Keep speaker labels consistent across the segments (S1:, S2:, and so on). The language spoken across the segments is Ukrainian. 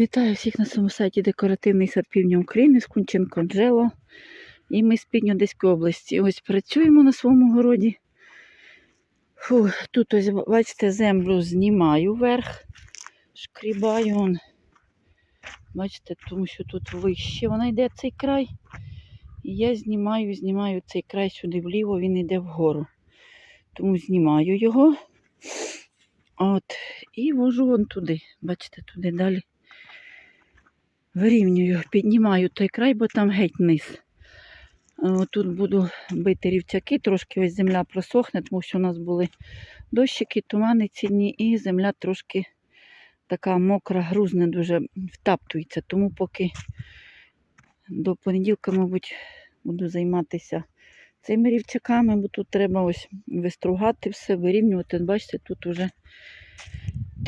S1: Вітаю всіх на своєму сайті Декоративний сад Півдня України з Кунченко Анджело. І ми з Підньодеської області. Ось працюємо на своєму городі. Фу, тут ось, бачите, землю знімаю вверх, шкрібаю. Он. Бачите, тому що тут вище вона йде цей край. І я знімаю, знімаю цей край сюди вліво, він йде вгору. Тому знімаю його. От, і вожу вон туди. Бачите, туди далі. Вирівнюю, піднімаю той край, бо там геть низ. Тут буду бити рівчаки, трошки ось земля просохне, тому що у нас були дощики, тумани ціні, і земля трошки така мокра, грузна, дуже втаптується. Тому поки до понеділка, мабуть, буду займатися цими рівчаками, бо тут треба ось вистругати все, вирівнювати. Бачите, тут уже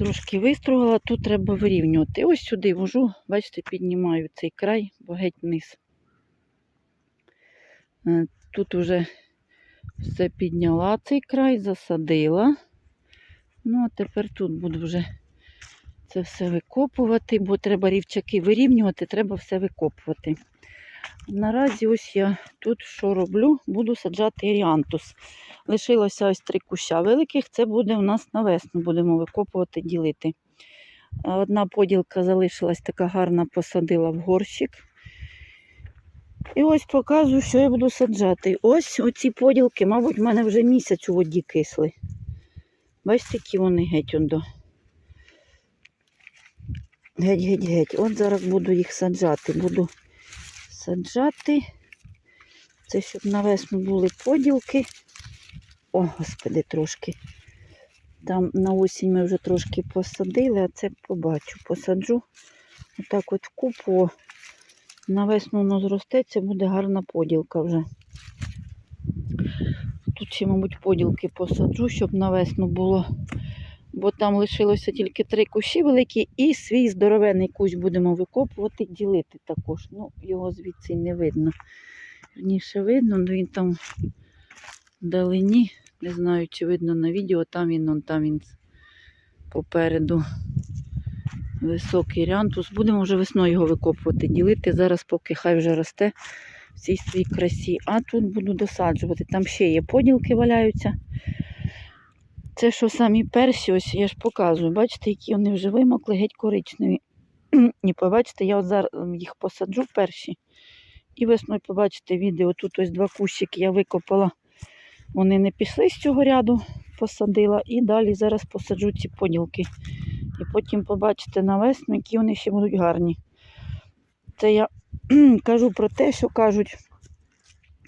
S1: трошки вистругала, тут треба вирівнювати. Ось сюди вожу, бачите, піднімаю цей край, бо геть вниз. Е, Тут уже все підняла цей край, засадила. Ну, а тепер тут буду вже це все викопувати, бо треба рівчаки вирівнювати, треба все викопувати. Наразі ось я тут що роблю, буду саджати еріантус. Лишилося ось три куща великих, це буде у нас на весну, будемо викопувати, ділити. Одна поділка залишилась така гарна, посадила в горщик. І ось показую, що я буду саджати. Ось оці поділки, мабуть, в мене вже місяць у воді кисли. Бачите, які вони геть он до. Геть-геть-геть. От зараз буду їх саджати. Буду саджати. Це щоб на весну були поділки. О, господи, трошки. Там на осінь ми вже трошки посадили, а це побачу. Посаджу. Отак от купу. На весну воно зростеться, буде гарна поділка вже. Тут ще, мабуть, поділки посаджу, щоб на весну було. Бо там лишилося тільки три кущі великі і свій здоровенний кущ будемо викопувати, ділити також. Ну, його звідси не видно. Верніше видно, але він там вдалині. Не знаю, чи видно на відео, там він, он, там він попереду високий рянтус. Будемо вже весною його викопувати, ділити. Зараз, поки хай вже росте в цій своїй красі. А тут буду досаджувати. Там ще є поділки валяються. Це що самі перші, ось я ж показую, бачите, які вони вже вимокли, геть коричневі. І побачите, я от зараз їх посаджу перші. І весною побачите відео. Тут ось два кущики я викопала. Вони не пішли з цього ряду, посадила. І далі зараз посаджу ці поділки. І потім побачите на весну, які вони ще будуть гарні. Це я кажу про те, що кажуть,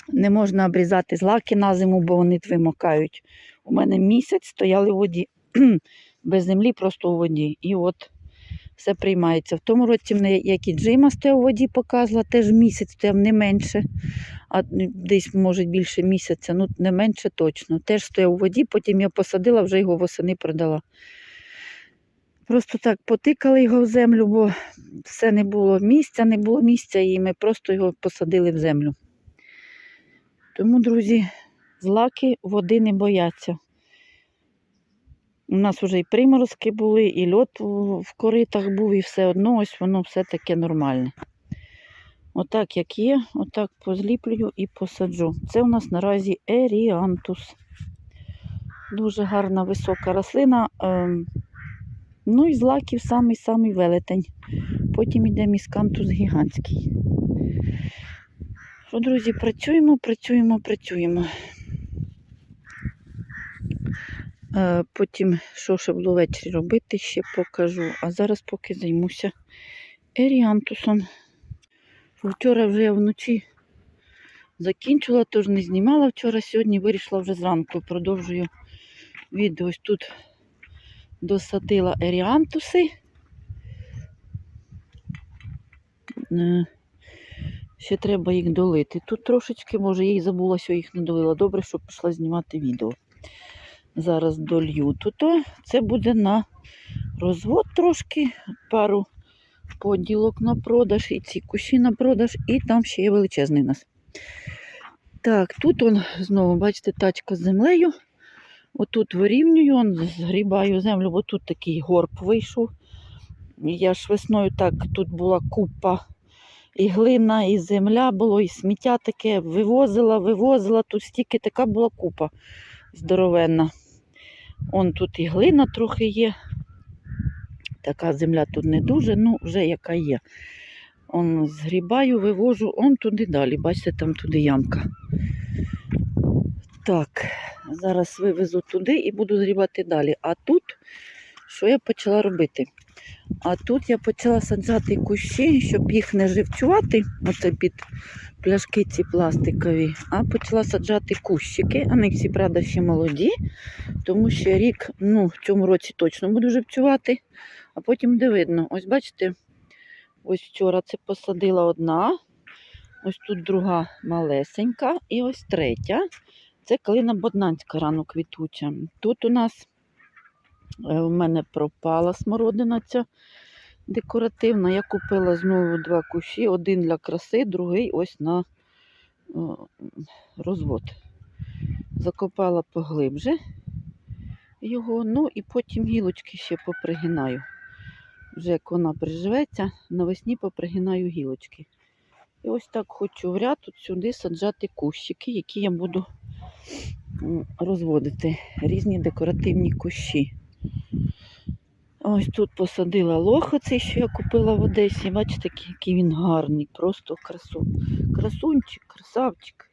S1: не можна обрізати злаки на зиму, бо вони вимокають. У мене місяць стояли в воді без землі, просто у воді. І от все приймається. В тому році мене, як і Джима стояв у воді, показувала, теж місяць стояв не менше, а десь, може, більше місяця, ну не менше точно. Теж стояв у воді, потім я посадила, вже його восени продала. Просто так потикали його в землю, бо все не було місця, не було місця, і ми просто його посадили в землю. Тому, друзі, злаки води не бояться. У нас вже і приморозки були, і льот в коритах був, і все одно ось воно все таке нормальне. Отак, як є, отак позліплюю і посаджу. Це у нас наразі еріантус. Дуже гарна висока рослина. Ем, Ну і злаків самий-самий велетень. Потім йде міскантус гігантський. Друзі, працюємо, працюємо, працюємо. Е, Потім, що ще буду ввечері робити, ще покажу. А зараз поки займуся еріантусом. Вчора вже я вночі закінчила, тож не знімала вчора, сьогодні вирішила вже зранку. Продовжую відео. Ось тут досадила еріантуси. Е, Ще треба їх долити. Тут трошечки, може, я й забула, що їх не долила. Добре, що пішла знімати відео. Зараз долью тут. Це буде на розвод трошки, пару поділок на продаж, і ці кущі на продаж, і там ще є величезний нас. Так, тут он знову, бачите, тачка з землею. Отут вирівнюю, он, згрібаю землю, бо тут такий горб вийшов. Я ж весною так, тут була купа і глина, і земля було, і сміття таке вивозила, вивозила, тут стільки така була купа здоровенна. Он тут і глина трохи є. Така земля тут не дуже, ну вже яка є. Он згрібаю, вивожу, он туди далі. Бачите, там туди ямка. Так, зараз вивезу туди і буду згрібати далі. А тут, що я почала робити? А тут я почала саджати кущі, щоб їх не живцювати, оце під пляшки ці пластикові, а почала саджати кущики. Вони всі, правда, ще молоді, тому що рік, ну, в цьому році точно буду живцювати, а потім де видно. Ось бачите, ось вчора це посадила одна, ось тут друга малесенька, і ось третя. Це калина боднанська рано квітуча. Тут у нас е, в мене пропала смородина ця декоративна. Я купила знову два кущі, один для краси, другий ось на розвод. Закопала поглибже його, ну і потім гілочки ще попригинаю. Вже як вона приживеться, навесні попригинаю гілочки. І ось так хочу в ряд тут сюди саджати кущики, які я буду розводити. Різні декоративні кущі. Ось тут посадила лох оцей, що я купила в Одесі. Бачите, який- він гарний, просто красу. красунчик, красавчик.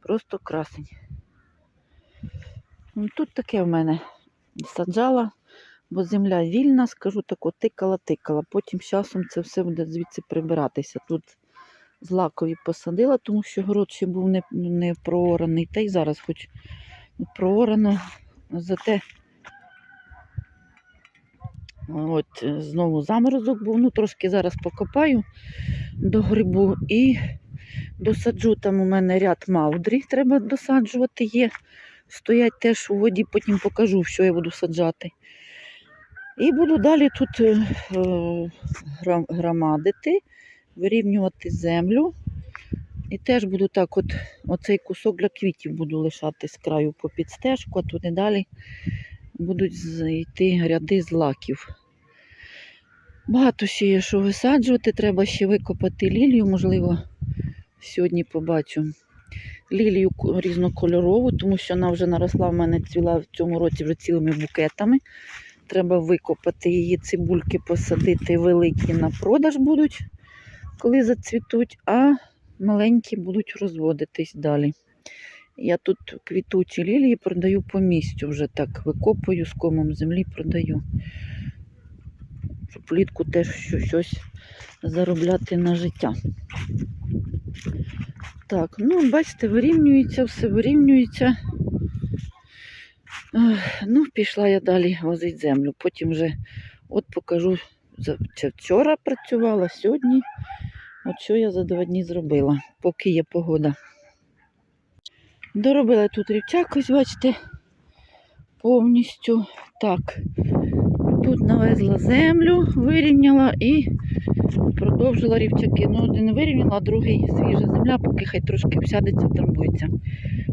S1: Просто красень. Ну, Тут таке в мене саджала, бо земля вільна, скажу тако, тикала-тикала. Потім часом це все буде звідси прибиратися. Тут злакові посадила, тому що город ще був не, не проораний. Та й зараз хоч проорано. Зате от е, знову заморозок був. Ну, трошки зараз покопаю до грибу і досаджу там у мене ряд маудрі, треба досаджувати є. Стоять теж у воді, потім покажу, що я буду саджати. І буду далі тут е, е, громадити, вирівнювати землю. І теж буду так, от оцей кусок для квітів буду лишати з краю по підстежку, а туди далі будуть з- йти ряди злаків. Багато ще є, що висаджувати. Треба ще викопати лілію, можливо, сьогодні побачу. Лілію різнокольорову, тому що вона вже наросла в мене цвіла в цьому році вже цілими букетами. Треба викопати її, цибульки посадити великі на продаж будуть, коли зацвітуть, а маленькі будуть розводитись далі. Я тут квітучі лілії продаю по місцю, вже так викопую з комом землі, продаю. Щоб влітку теж щось заробляти на життя. Так, ну, бачите, вирівнюється, все вирівнюється. Ну, пішла я далі возити землю. Потім вже от покажу, це вчора працювала, сьогодні. От що я за два дні зробила, поки є погода. Доробила тут рівчак, ось бачите, повністю. Так, тут навезла землю, вирівняла і продовжила рівчаки. Ну, один вирівняла, другий свіжа земля, поки хай трошки всядеться, трамбується.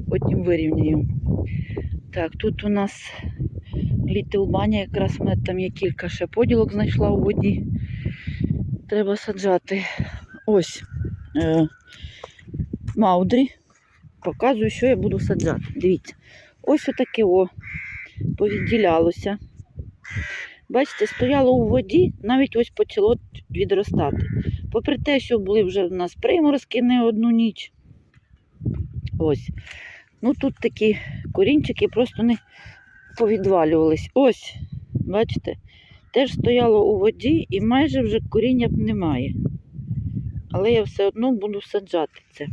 S1: Потім вирівняю. Так, тут у нас Літл Баня, якраз в мене там є кілька ще поділок знайшла у воді. Треба саджати. Ось е, Маудрі. Показую, що я буду саджати. Дивіться, ось отаке о повідділялося. Бачите, стояло у воді, навіть ось почало відростати. Попри те, що були вже в нас приморозки не одну ніч. Ось. Ну тут такі корінчики просто не повідвалювались. Ось, бачите, теж стояло у воді і майже вже коріння немає. Але я все одно буду саджати це.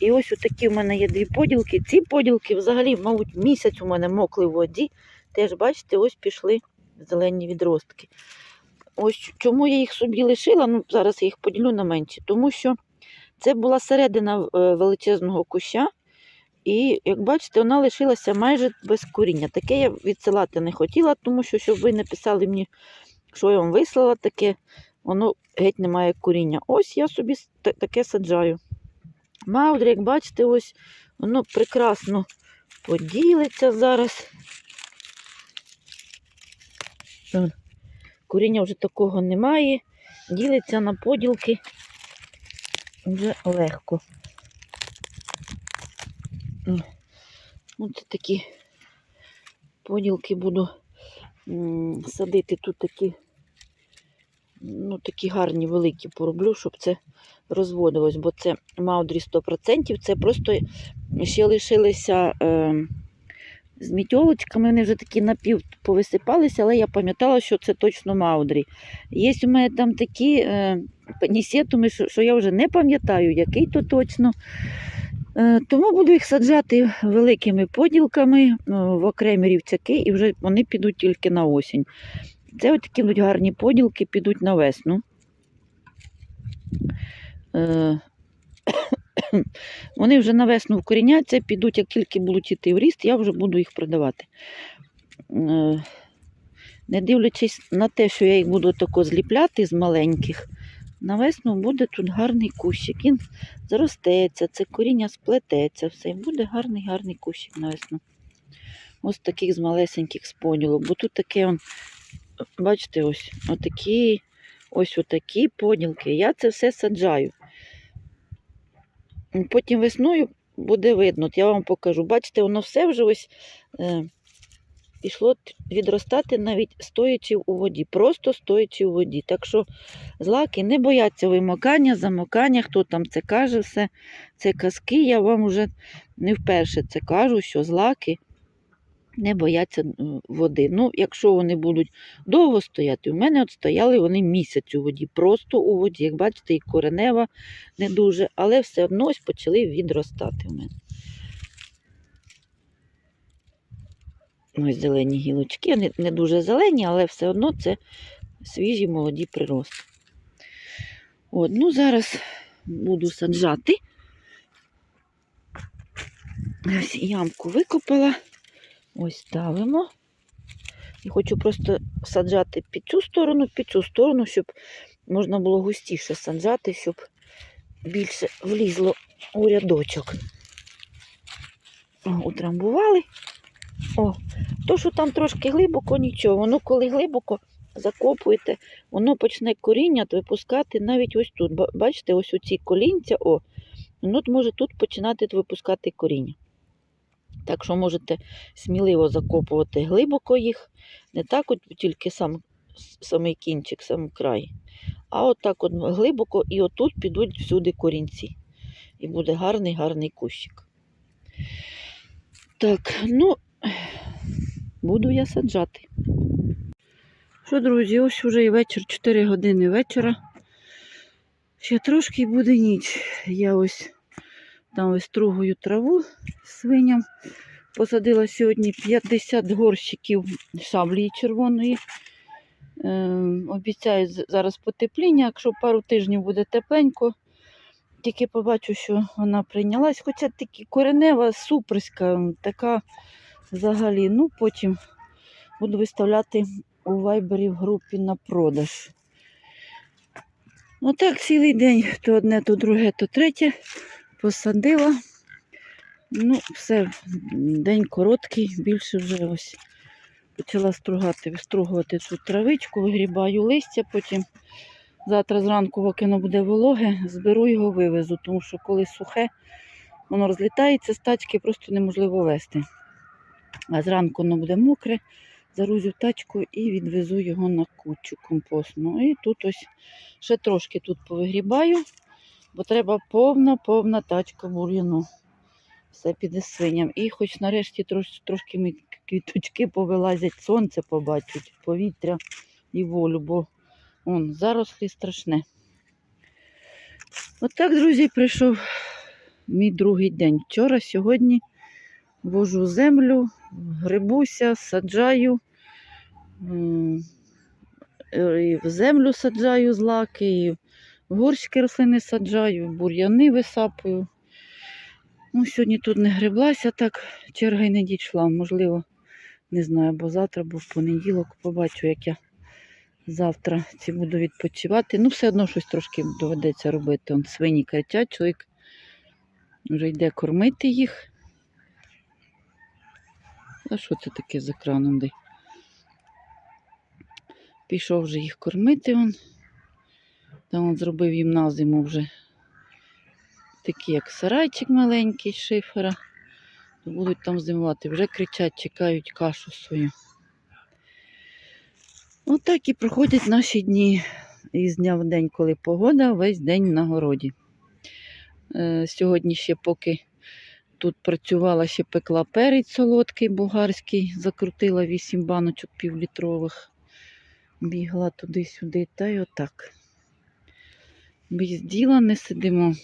S1: І ось такі в мене є дві поділки. Ці поділки взагалі, мабуть, місяць у мене мокли в воді. Теж, бачите, ось пішли зелені відростки. Ось чому я їх собі лишила, ну зараз я їх поділю на менші, тому що це була середина е, величезного куща, і, як бачите, вона лишилася майже без коріння. Таке я відсилати не хотіла, тому що, щоб ви не писали мені, що я вам вислала, таке, воно геть не має коріння. Ось я собі таке саджаю. Маудрі, як бачите, ось воно прекрасно поділиться зараз. Коріння вже такого немає. Ділиться на поділки вже легко. Ну, такі поділки буду садити тут такі, ну, такі гарні, великі пороблю, щоб це розводилось, бо це маудрі 100%, це просто ще лишилися е, з мітьолочками, вони вже такі напів повисипалися, але я пам'ятала, що це точно маудрі. Є у мене там такі е, панісетуми, що, що я вже не пам'ятаю, який то точно. Е, Тому буду їх саджати великими поділками е, в окремі рівцяки, і вже вони підуть тільки на осінь. Це от такі гарні поділки, підуть на весну. Е, Вони вже на весну вкоріняться, підуть, як тільки будуть іти в ріст, я вже буду їх продавати. Е, Не дивлячись на те, що я їх буду тако зліпляти з маленьких, на весну буде тут гарний кущик. Він зростеться, це коріння сплететься, все, і буде гарний гарний кущик на весну. Ось таких з малесеньких споділок. Бо тут таке, он, бачите, ось отакі, ось отакі поділки. Я це все саджаю. Потім весною буде видно, я вам покажу. Бачите, воно все вже ось е, пішло відростати навіть стоячи у воді, просто стоячи у воді. Так що злаки не бояться вимокання, замокання, хто там це каже, все це казки. Я вам вже не вперше це кажу, що злаки не бояться води. Ну, якщо вони будуть довго стояти, у мене от стояли вони місяць у воді, просто у воді. Як бачите, і коренева не дуже, але все одно ось почали відростати у мене. Ось зелені гілочки, не, не дуже зелені, але все одно це свіжі молоді прирости. От, ну зараз буду саджати. Ямку викопала. Ось ставимо. І хочу просто саджати під цю сторону, під цю сторону, щоб можна було густіше саджати, щоб більше влізло у рядочок. Утрамбували. О, то, що там трошки глибоко, нічого. Воно коли глибоко закопуєте, воно почне коріння випускати навіть ось тут. Бачите, ось оці колінця, о, воно може тут починати випускати коріння. Так що можете сміливо закопувати глибоко їх, не так от тільки сам, самий кінчик, сам край, а от от глибоко і отут підуть всюди корінці. І буде гарний, гарний кущик. Так, ну, буду я саджати. Що, друзі, ось уже і вечір, 4 години вечора. Ще трошки буде ніч. Я ось там ось вистругую траву свиням. Посадила сьогодні 50 горщиків шаблі червоної. Е, обіцяю зараз потепління, якщо пару тижнів буде тепленько. Тільки побачу, що вона прийнялась. Хоча такі коренева, суперська, така взагалі. Ну, потім буду виставляти у вайбері в групі на продаж. Отак цілий день то одне, то друге, то третє. Посадила. Ну, все, день короткий, більше вже ось почала стругати, вистругувати цю травичку, вигрібаю листя, потім завтра зранку, поки воно буде вологе, зберу його, вивезу, тому що коли сухе, воно розлітається з тачки, просто неможливо вести. А зранку воно буде мокре, зарузю тачку і відвезу його на кучу компостну. І тут ось ще трошки тут повигрібаю, бо треба повна, повна тачка бур'яну. Все піде свиням. І хоч нарешті трош, трошки ми квіточки повилазять, сонце побачать, повітря і волю, бо он, зарослі страшне. Отак, друзі, прийшов мій другий день. Вчора, сьогодні вожу землю, грибуся, саджаю. в землю саджаю злаки, і горщики рослини саджаю, бур'яни висапую. Ну, сьогодні тут не гриблася, так черга й не дійшла. Можливо, не знаю, бо завтра, бо в понеділок побачу, як я завтра ці буду відпочивати. Ну, все одно щось трошки доведеться робити. Он свині кричать, чоловік вже йде кормити їх. А що це таке за краном? Пішов вже їх кормити он. Там от зробив їм на зиму вже такі, як сарайчик маленький шифера. Будуть там зимувати. Вже кричать, чекають кашу свою. Отак і проходять наші дні. Із дня в день, коли погода, весь день на городі. Е, сьогодні ще поки тут працювала, ще пекла перець солодкий болгарський, закрутила 8 баночок півлітрових. Бігла туди-сюди, та й отак. Без діла не сидимо.